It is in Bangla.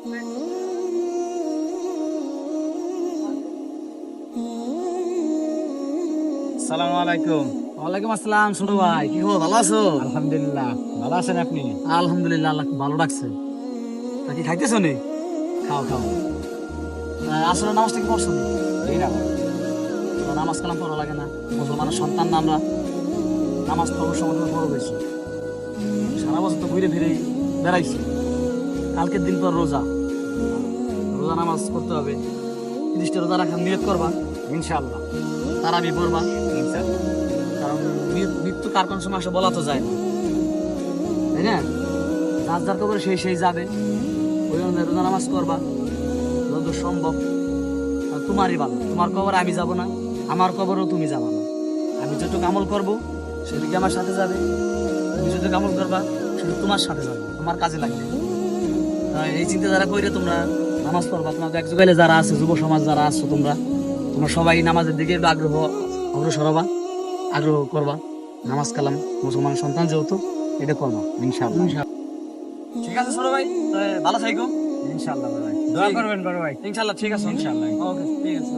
সালাম আলাইকুম ওয়ালাইকুম আসসালাম ছোট ভাই কি খবর? ভালো আছো? আলহামদুলিল্লাহ ভালো আছেন আপনি? আলহামদুলিল্লাহ আল্লাহ ভালো রাখছে। তা কি খাইতেছো নি? খাও খাও। আসলে নামাজটা কি পড়ছো নি? এই না নামাজ কালাম পড়া লাগে না। মুসলমানের সন্তান না আমরা। নামাজ পড়ার সময় বড় হয়েছি সারা বছর তো ঘুরে ফিরে বেড়াইছি। কালকের দিন পর রোজা। রোজা নামাজ করতে হবে। তিরিশটা রোজা রাখার নিয়ত করবা, ইনশাআল্লাহ। তারাবি পড়বা, ইনশাআল্লাহ। কারণ মৃত্যু কার কোন সময় আসে বলা তো যায় না। তাই না? যার যার কবরে সেই সেই যাবে। ওই অনুযায়ী রোজা নামাজ করবা, যত সম্ভব। তোমারই ভালো। তোমার কবরে আমি যাব না, আমার কবরেও তুমি যাবা না। আমি যেটুকু আমল করব সেদিকে আমার সাথে যাবে। তুমি যেটুকু আমল করবা সেটা তোমার সাথে যাবে। তোমার কাজে লাগবে। এই চিন্তাধারা করে তোমরা নামাজ পড়বা তোমাদের এক যুগাইলে যারা আছে যুব সমাজ যারা আছো তোমরা তোমরা সবাই নামাজের দিকে আগ্রহ আগ্রহ অগ্রসর হবা আগ্রহ করবা। নামাজ কালাম মুসলমান সন্তান যেহেতু এটা করবা ইনশাআল্লাহ। ঠিক আছে ছোট ভাই ভালো থাকো ইনশাআল্লাহ ভাই। দোয়া করবেন বড় ভাই। ইনশাল্লাহ ঠিক আছে ইনশাল্লাহ ওকে ঠিক আছে।